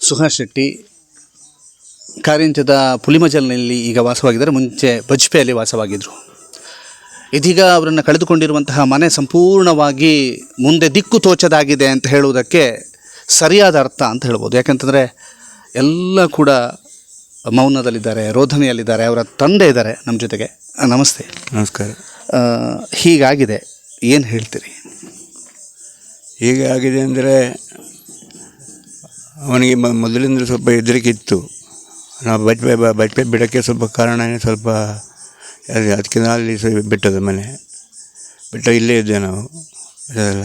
ಸುಹಾಸ್ ಶೆಟ್ಟಿ ಕಾರ್ಯಂಚದ ಪುಲಿಮಜಲ್ನಲ್ಲಿ ಈಗ ವಾಸವಾಗಿದ್ದಾರೆ. ಮುಂಚೆ ಬಜ್ಪೆಯಲ್ಲಿ ವಾಸವಾಗಿದ್ದರು ಇದೀಗ ಅವರನ್ನು ಕಳೆದುಕೊಂಡಿರುವಂತಹ ಮನೆ ಸಂಪೂರ್ಣವಾಗಿ ಮುಂದೆ ದಿಕ್ಕು ತೋಚದಾಗಿದೆ ಅಂತ ಹೇಳುವುದಕ್ಕೆ ಸರಿಯಾದ ಅರ್ಥ ಅಂತ ಹೇಳ್ಬೋದು. ಯಾಕಂತಂದರೆ ಎಲ್ಲ ಕೂಡ ಮೌನದಲ್ಲಿದ್ದಾರೆ ರೋಧನೆಯಲ್ಲಿದ್ದಾರೆ ಅವರ ತಂದೆ ಇದ್ದಾರೆ ನಮ್ಮ ಜೊತೆಗೆ. ನಮಸ್ತೆ. ನಮಸ್ಕಾರ. ಹೀಗಾಗಿದೆ. ಏನು ಹೇಳ್ತೀರಿ? ಹೀಗಾಗಿದೆ ಅಂದರೆ ಅವನಿಗೆ ಮ- ಮೊದಲಿಂದ ಸ್ವಲ್ಪ ಹೆದರಿಕೆ ಇತ್ತು ನಾವು ಬಜ್ಪೆ ಬ- ಬಜ್ಪೆ ಬಿಡೋಕ್ಕೆ ಸ್ವಲ್ಪ ಕಾರಣವೇ ಸ್ವಲ್ಪ ಅದೇ ಅದಕ್ಕೆ ಅಲ್ಲಿ ಬಿಟ್ಟದ ಮನೆ. ಬಿಟ್ಟ ಇಲ್ಲೇ ಇದ್ದೆ ನಾವು. ಇದೆಲ್ಲ.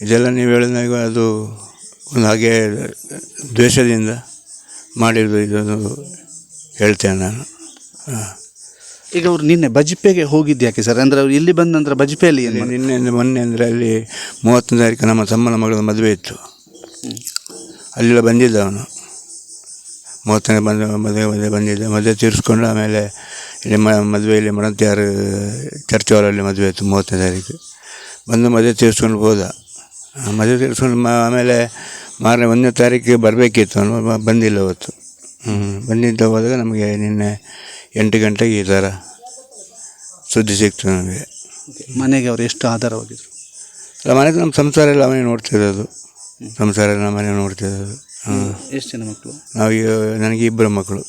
ಇದೆಲ್ಲ ನೀವು ಹೇಳಿದಾಗ ಅದು ಒಂದು ಹಾಗೆ ದ್ವೇಷದಿಂದ ಮಾಡಿರೋದು ಇದೊಂದು ಹೇಳ್ತೇನೆ ನಾನು. ಹಾಂ. ಈಗ ಅವ್ರು ನಿನ್ನೆ ಬಜ್ಪೆಗೆ ಹೋಗಿದ್ದು ಯಾಕೆ ಸರ್? ಅಂದರೆ ಅವ್ರು ಇಲ್ಲಿ ಬಂದ ನಂತರ ಬಜ್ಪೆಯಲ್ಲಿ ನಿನ್ನೆ ಮೊನ್ನೆ ಅಂದರೆ ಅಲ್ಲಿ ಮೂವತ್ತೊಂದು ತಾರೀಕು ನಮ್ಮ ತಮ್ಮನ ಮಗಳ ಮದುವೆ ಇತ್ತು. ಅಲ್ಲೆಲ್ಲ ಬಂದಿದ್ದ ಅವನು. ಮೂವತ್ತನೇ ಬಂದ ಮದುವೆ ಮದುವೆ ಬಂದಿದ್ದ. ಮದುವೆ ತೀರಿಸ್ಕೊಂಡು ಆಮೇಲೆ ಇಲ್ಲಿ ಮ ಮದುವೆಯಲ್ಲಿ ಮಡಂತಿಯಾರು ಚರ್ಚ್ ಹಾಲಲ್ಲಿ ಮದುವೆ ಇತ್ತು ಮೂವತ್ತನೇ ತಾರೀಕು. ಬಂದು ಮದುವೆ ತೀರಿಸ್ಕೊಂಡು ಹೋದ. ಮದುವೆ ತೀರಿಸ್ಕೊಂಡು ಮ ಆಮೇಲೆ ಮಾರನೇ ಒಂದನೇ ತಾರೀಕಿಗೆ ಬರಬೇಕಿತ್ತು ಅವನು. ಬಂದಿಲ್ಲ ಅವತ್ತು. ಹ್ಞೂ ಬಂದಿದ್ದ ಹೋದಾಗ ನಮಗೆ ನಿನ್ನೆ ಎಂಟು ಗಂಟೆಗೆ ಈ ಥರ ಸುದ್ದಿ ಸಿಕ್ತು ನಮಗೆ. ಮನೆಗೆ ಅವರು ಎಷ್ಟು ಆಧಾರವಾಗಿದ್ದರು ಮನೆಗೆ ಮನೆ ನಮ್ಮ ಸಂಸಾರ ಎಲ್ಲ ಅವನೇ ನೋಡ್ತಿರೋದು. ಸಂಸಾರ ನಮ್ಮ ಮನೆ ನೋಡ್ತಿರೋದು ಹಾಂ ಎಷ್ಟು ಜನ ಮಕ್ಕಳು? ನಾವು ನನಗೆ ಇಬ್ಬರು ಮಕ್ಕಳು.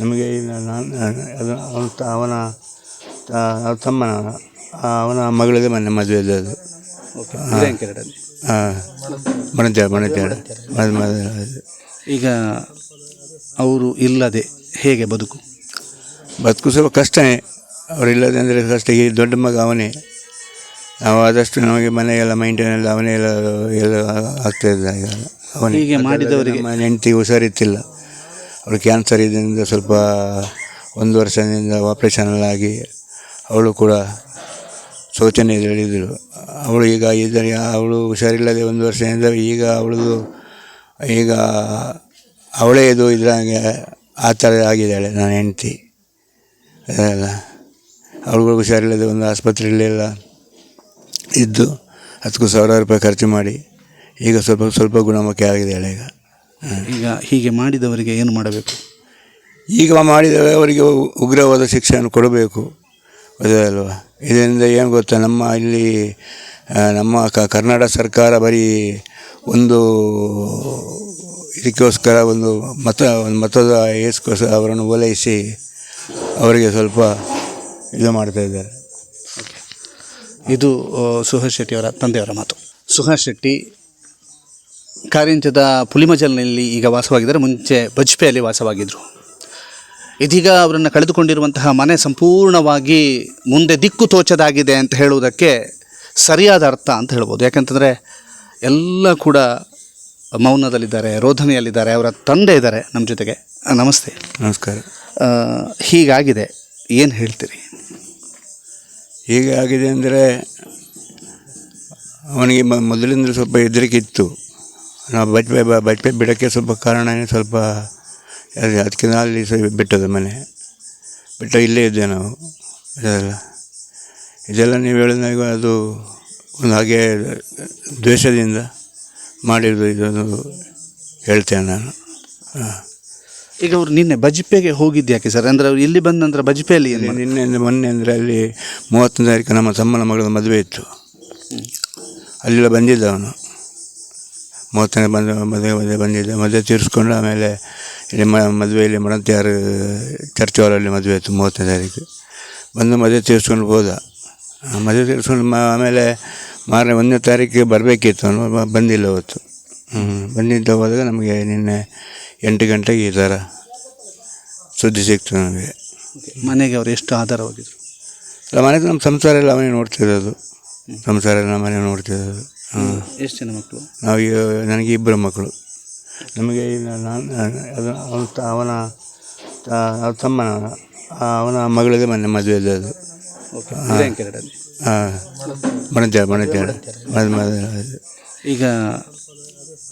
ನಮಗೆ ನಾನು ಅದು ಅವನ ಅವನ ಅವ್ರ ತಮ್ಮನ ಅವನ ಮಗಳಿಗೆ ಮೊನ್ನೆ ಮದುವೆ ಇದ್ದದ್ದು. ಹಾಂ ಮಣತ್ಯಾಳ ಮಣತ್ಯಾಳ ಈಗ ಅವರು ಇಲ್ಲದೆ ಹೇಗೆ ಬದುಕು? ಬದುಕು ಸ್ವಲ್ಪ ಕಷ್ಟನೇ ಅವರಿಲ್ಲದೆ ಅಂದರೆ ಕಷ್ಟ ಈ ದೊಡ್ಡ ಮಗ ಅವನೇ. ನಾವು ಆದಷ್ಟು ನಮಗೆ ಮನೆಯೆಲ್ಲ ಮೈಂಟೈನ್ ಎಲ್ಲ ಅವನೇ ಎಲ್ಲ ಎಲ್ಲ ಆಗ್ತಾಯಿದ್ದ ಈಗ. ಅವನೇ. ಹೀಗೆ ಮಾಡಿದವರಿಗೆ- ಮನೆ ಹೆಂಡತಿ ಹುಷಾರಿತ್ತಿಲ್ಲ ಅವಳು ಕ್ಯಾನ್ಸರ್ ಇದರಿಂದ ಸ್ವಲ್ಪ ಒಂದು ವರ್ಷದಿಂದ ಆಪ್ರೇಷನ್ ಎಲ್ಲ ಆಗಿ ಅವಳು ಕೂಡ ಶೋಚನೆ ಹೇಳಿದರು. ಅವಳು ಈಗ ಇದ್ದರೆ ಅವಳು ಹುಷಾರಿಲ್ಲದೆ ಒಂದು ವರ್ಷದಿಂದ ಈಗ ಅವಳದು ಈಗ ಅವಳೇ ಇದು ಇದ್ರಾಗೆ ಆ ಥರ ಆಗಿದ್ದಾಳೆ ನನ್ನ ಹೆಂಡತಿ. ಅದೆಲ್ಲ. ಅವಳಿಗೂ ಹುಷಾರಿಲ್ಲದೆ ಒಂದು ಆಸ್ಪತ್ರೆಯಲ್ಲೆಲ್ಲ ಇದ್ದು ಅದಕ್ಕೂ ಸಾವಿರಾರು ರೂಪಾಯಿ ಖರ್ಚು ಮಾಡಿ ಈಗ ಸ್ವಲ್ಪ ಸ್ವಲ್ಪ ಗುಣಮುಖ ಆಗಿದೆ ಈಗ ಈಗ ಹೀಗೆ ಮಾಡಿದವರಿಗೆ ಏನು ಮಾಡಬೇಕು? ಈಗ ಮಾಡಿದರೆ ಅವರಿಗೆ ಉಗ್ರವಾದ ಶಿಕ್ಷೆಯನ್ನು ಕೊಡಬೇಕು. ಅದಲ್ವಾ ಇದರಿಂದ ಏನು ಗೊತ್ತಾ? ನಮ್ಮ ಇಲ್ಲಿ ನಮ್ಮ ಕ ಕರ್ನಾಟಕ ಸರ್ಕಾರ ಬರೀ ಒಂದು ಇದಕ್ಕೋಸ್ಕರ ಒಂದು ಮತ ಒಂದು ಮತದ ಏಸ್ಕೋಸ್ಕರ ಅವರನ್ನು ಓಲೈಸಿ ಅವರಿಗೆ ಸ್ವಲ್ಪ ಇದು ಮಾಡ್ತಾ ಇದ್ದಾರೆ. ಇದು ಸುಹಾಸ್ ಶೆಟ್ಟಿಯವರ ತಂದೆಯವರ ಮಾತು. ಸುಹಾಸ್ ಶೆಟ್ಟಿ ಕಾರಿಂಚದ ಪುಲಿಮಜಲ್ನಲ್ಲಿ ಈಗ ವಾಸವಾಗಿದ್ದಾರೆ ಮುಂಚೆ ಬಜ್ಪೆಯಲ್ಲಿ ವಾಸವಾಗಿದ್ದರು ಇದೀಗ ಅವರನ್ನು ಕಳೆದುಕೊಂಡಿರುವಂತಹ ಮನೆ ಸಂಪೂರ್ಣವಾಗಿ ಮುಂದೆ ದಿಕ್ಕು ತೋಚದಾಗಿದೆ ಅಂತ ಹೇಳುವುದಕ್ಕೆ ಸರಿಯಾದ ಅರ್ಥ ಅಂತ ಹೇಳ್ಬೋದು. ಯಾಕಂತಂದರೆ ಎಲ್ಲ ಕೂಡ ಮೌನದಲ್ಲಿದ್ದಾರೆ ರೋಧನೆಯಲ್ಲಿದ್ದಾರೆ ಅವರ ತಂದೆ ಇದ್ದಾರೆ ನಮ್ಮ ಜೊತೆಗೆ. ನಮಸ್ತೆ. ನಮಸ್ಕಾರ. ಹೀಗಾಗಿದೆ. ಏನು ಹೇಳ್ತೀರಿ? ಹೇಗೆ ಆಗಿದೆ ಅಂದರೆ ಅವನಿಗೆ ಮೊದಲಿಂದ ಸ್ವಲ್ಪ ಹೆದರಿಕೆ ಇತ್ತು ನಾವು ಬಜ್ಪೆ ಬಜ್ಪೆ ಬಿಡೋಕ್ಕೆ ಸ್ವಲ್ಪ ಕಾರಣವೇ ಸ್ವಲ್ಪ ಅದೇ ಅದಕ್ಕೆ ಅಲ್ಲಿ ಸಹ ಬಿಟ್ಟದ್ದು ಮನೆ. ಬಿಟ್ಟ ಇಲ್ಲೇ ಇದ್ದೆ ನಾವು. ಇದೆಲ್ಲ ಇದೆಲ್ಲ ನೀವು ಹೇಳಿದಾಗ ಅದು ಒಂದು ಹಾಗೆ ದ್ವೇಷದಿಂದ ಮಾಡಿರೋದು ಇದನ್ನು ಹೇಳ್ತೇನೆ ನಾನು. ಹಾಂ. ಈಗ ಅವ್ರು ನಿನ್ನೆ ಬಜ್ಪೆಗೆ ಹೋಗಿದ್ದು ಯಾಕೆ ಸರ್? ಅಂದರೆ ಅವ್ರು ಇಲ್ಲಿ ಬಂದ ನಂತರ ಬಜ್ಪೆಯಲ್ಲಿ ಏನು ನಿನ್ನೆ ಅಂದ್ರೆ ಮೊನ್ನೆ ಅಂದರೆ ಅಲ್ಲಿ ಮೂವತ್ತೊಂದು ತಾರೀಕು ನಮ್ಮ ತಮ್ಮನ ಮಗಳ ಮದುವೆ ಇತ್ತು. ಅಲ್ಲೆಲ್ಲ ಬಂದಿದ್ದ ಅವನು. ಮೂವತ್ತನೇ ಬಂದ ಮದುವೆ ಮದುವೆ ಬಂದಿದ್ದ. ಮದುವೆ ತೀರಿಸ್ಕೊಂಡು ಆಮೇಲೆ ಇಲ್ಲಿ ಮ ಮದುವೆಯಲ್ಲಿ ಮಡಂತಿಯಾರ ಚರ್ಚ್ ಹಾಲಲ್ಲಿ ಮದುವೆ ಇತ್ತು ಮೂವತ್ತನೇ ತಾರೀಕು. ಬಂದು ಮದುವೆ ತೀರಿಸ್ಕೊಂಡು ಹೋದ. ಆ, ಮದುವೆ ತೀರಿಸ್ಕೊಂಡು ಮ ಆಮೇಲೆ ಮಾರನೇ ಒಂದನೇ ತಾರೀಕಿಗೆ ಬರಬೇಕಿತ್ತು ಅವನು. ಬ- ಬಂದಿಲ್ಲ ಅವತ್ತು. ಹ್ಞೂ ಬಂದಿದ್ದ ಹೋದಾಗ ನಮಗೆ ನಿನ್ನೆ ಎಂಟು ಗಂಟೆಗೆ ಈ ಥರ ಸುದ್ದಿ ಸಿಕ್ತು ನಮಗೆ. ಮನೆಗೆ ಅವರು ಎಷ್ಟು ಆಧಾರವಾಗಿದ್ರು? ಅಲ್ಲ ಮನೆಗೆ ನಮ್ಮ ಸಂಸಾರ ಎಲ್ಲ ಅವನೇ ನೋಡ್ತಿರೋದು. ಸಂಸಾರ ಎಲ್ಲ ಮನೆ ನೋಡ್ತಿರೋದು. ಹಾಂ. ಎಷ್ಟು ಜನ ಮಕ್ಕಳು? ನಾವು ನನಗೆ ಇಬ್ಬರು ಮಕ್ಕಳು. ನಮಗೆ ನಾನು ಅದು ಅವನ ಅವನ ತಮ್ಮನ ಅವನ ಮಗಳಿಗೆ ಮೊನ್ನೆ ಮದುವೆ ಇದೆ ಅದು ಹಾಂ. ಮನೆ ಮದುವೆ ಮದುವೆ ಈಗ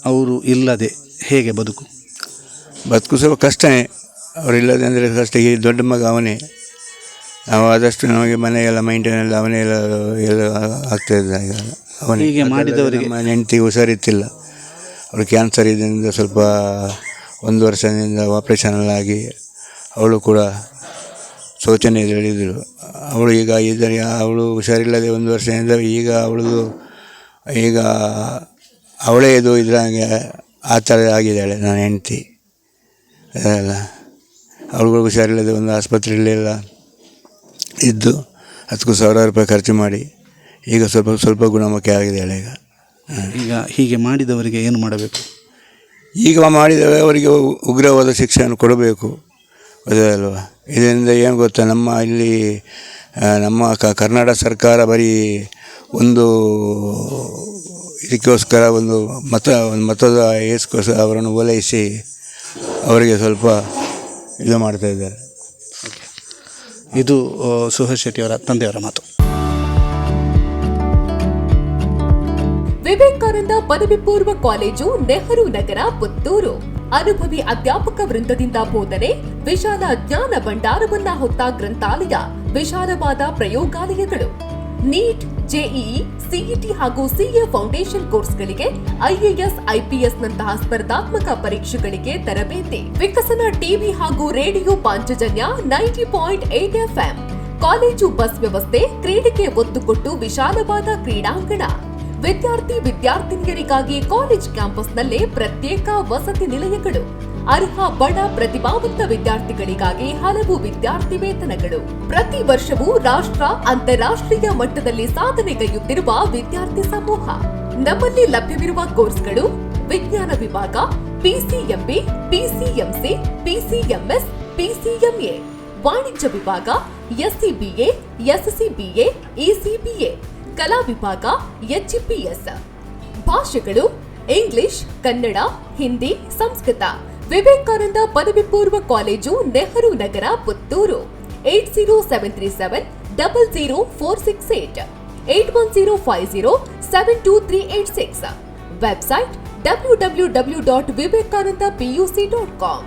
ಅವರು ಇಲ್ಲದೆ ಹೇಗೆ ಬದುಕು? ಬದುಕು ಸ್ವಲ್ಪ ಕಷ್ಟನೇ ಅವರಿಲ್ಲದೆ ಅಂದರೆ ಕಷ್ಟ ಈ ದೊಡ್ಡ ಮಗ ಅವನೇ. ನಾವು ಆದಷ್ಟು ನಮಗೆ ಮನೆಯೆಲ್ಲ ಮೈಂಟೈನ್ ಎಲ್ಲ ಅವನೇ ಎಲ್ಲ ಎಲ್ಲ ಆಗ್ತಾಯಿದ್ದ ಈಗ ಅವನೇ. ಹೀಗೆ ಮಾಡಿದವರಿಗೆ- ಮನೆ ಹೆಂಡತಿ ಹುಷಾರಿತ್ತಿಲ್ಲ ಅವಳು ಕ್ಯಾನ್ಸರ್ ಇದರಿಂದ ಸ್ವಲ್ಪ ಒಂದು ವರ್ಷದಿಂದ ಆಪ್ರೇಷನ್ ಎಲ್ಲ ಆಗಿ ಅವಳು ಕೂಡ ಶೋಚನೀಯದಲ್ಲಿದ್ದರು ಅವಳು ಈಗ ಇದ್ದರೆ ಅವಳು ಹುಷಾರಿಲ್ಲದೆ ಒಂದು ವರ್ಷದಿಂದ ಈಗ ಅವಳದು ಈಗ ಅವಳೇ ಇದು ಇದ್ರಂಗೆ ಆ ಥರ ಆಗಿದ್ದಾಳೆ ನನ್ನ ಹೆಂಡ್ತಿ. ಅದಲ್ಲ ಅವಳುಗಳು ಹುಷಾರಿಲ್ಲದೆ ಒಂದು ಆಸ್ಪತ್ರೆಯಲ್ಲೆಲ್ಲ ಇದ್ದು ಅದಕ್ಕೂ ಸಾವಿರ ರೂಪಾಯಿ ಖರ್ಚು ಮಾಡಿ ಈಗ ಸ್ವಲ್ಪ ಸ್ವಲ್ಪ ಗುಣಮುಖ ಆಗಿದ್ದಾಳೆ ಈಗ. ಈಗ ಹೀಗೆ ಮಾಡಿದವರಿಗೆ ಏನು ಮಾಡಬೇಕು? ಈಗ ಮಾಡಿದವರಿಗೆ ಅವರಿಗೆ ಉಗ್ರವಾದ ಶಿಕ್ಷೆಯನ್ನು ಕೊಡಬೇಕು. ಅದಲ್ವಾ ಇದರಿಂದ ಏನು ಗೊತ್ತಾ? ನಮ್ಮ ಇಲ್ಲಿ ನಮ್ಮ ಕ ಕರ್ನಾಟಕ ಸರ್ಕಾರ ಬರೀ ಒಂದು ಇದಕ್ಕೋಸ್ಕರ ಒಂದು ಮತ ಒಂದು ಮತದ ಏಸ್ಕೋಸ್ಕರ ಅವರನ್ನು ಓಲೈಸಿ ಅವರಿಗೆ ಸ್ವಲ್ಪ ಇದು ಮಾಡ್ತಾ ಇದ್ದಾರೆ. ಇದು ಸುಹೇಶ್ ಶೆಟ್ಟಿಯವರ ತಂದೆಯವರ ಮಾತು. ವಿವೇಕಾನಂದ ಪದವಿ ಪೂರ್ವ ಕಾಲೇಜು ನೆಹರು ನಗರ, ಪುತ್ತೂರು. ಅನುಭವಿ ಅಧ್ಯಾಪಕ ವೃಂದದಿಂದ ಬೋಧನೆ, ವಿಶಾಲ ಜ್ಞಾನ ಭಂಡಾರವನ್ನ ಹೊತ್ತ ಗ್ರಂಥಾಲಯ, ವಿಶಾಲವಾದ ಪ್ರಯೋಗಾಲಯಗಳು. ನೀಟ್ ಜೆಇಇ ಸಿಇಟಿ ಹಾಗೂ ಸಿಎ ಫೌಂಡೇಶನ್ ಕೋರ್ಸ್ಗಳಿಗೆ ಐಎಎಸ್ ಐಪಿಎಸ್ ನಂತಹ ಸ್ಪರ್ಧಾತ್ಮಕ ಪರೀಕ್ಷೆಗಳಿಗೆ ತರಬೇತಿ. ವಿಕಸನ ಟಿವಿ ಹಾಗೂ radio Panchajanya ninety point eight FM. College bus ವ್ಯವಸ್ಥೆ, ಕ್ರೀಡೆಗೆ ಒತ್ತು ಕೊಟ್ಟು ವಿಶಾಲವಾದ ಕ್ರೀಡಾಂಗಣ. ವಿದ್ಯಾರ್ಥಿ ವಿದ್ಯಾರ್ಥಿನಿಯರಿಗಾಗಿ ಕಾಲೇಜ್ ಕ್ಯಾಂಪಸ್ನಲ್ಲೇ ಪ್ರತ್ಯೇಕ ವಸತಿ ನಿಲಯಗಳು. ಅರ್ಹ ಬಡ ಪ್ರತಿಭಾವಂತ ವಿದ್ಯಾರ್ಥಿಗಳಿಗಾಗಿ ಹಲವು ವಿದ್ಯಾರ್ಥಿ ವೇತನಗಳು. ಪ್ರತಿ ವರ್ಷವೂ ರಾಷ್ಟ್ರ ಅಂತಾರಾಷ್ಟ್ರೀಯ ಮಟ್ಟದಲ್ಲಿ ಸಾಧನೆಗೈಯುತ್ತಿರುವ ವಿದ್ಯಾರ್ಥಿ ಸಮೂಹ. ನಮ್ಮಲ್ಲಿ ಲಭ್ಯವಿರುವ ಕೋರ್ಸ್ಗಳು ವಿಜ್ಞಾನ ವಿಭಾಗ ಪಿಸಿಎಂಬಿ ಪಿಸಿಎಂಸಿ ಪಿಸಿಎಂಎಸ್ ಪಿಸಿಎಂಎ ವಾಣಿಜ್ಯ ವಿಭಾಗ ಎಸ್ಸಿಬಿಎ ಎಸ್ಸಿಬಿಎ ಇಸಿಬಿಎ ಕಲಾ ವಿಭಾಗ ಎಚ್ಇಪಿಎಸ್ ಭಾಷೆಗಳು, ಇಂಗ್ಲಿಷ್, ಕನ್ನಡ, ಹಿಂದಿ, ಸಂಸ್ಕೃತ. ವಿವೇಕಾನಂದ ಪದವಿ ಪೂರ್ವ college Nehru Nagar Puttur eight zero seven three seven double zero four six eight eight one zero five zero seven two three eight six website W W W dot Vivekananda PUC dot com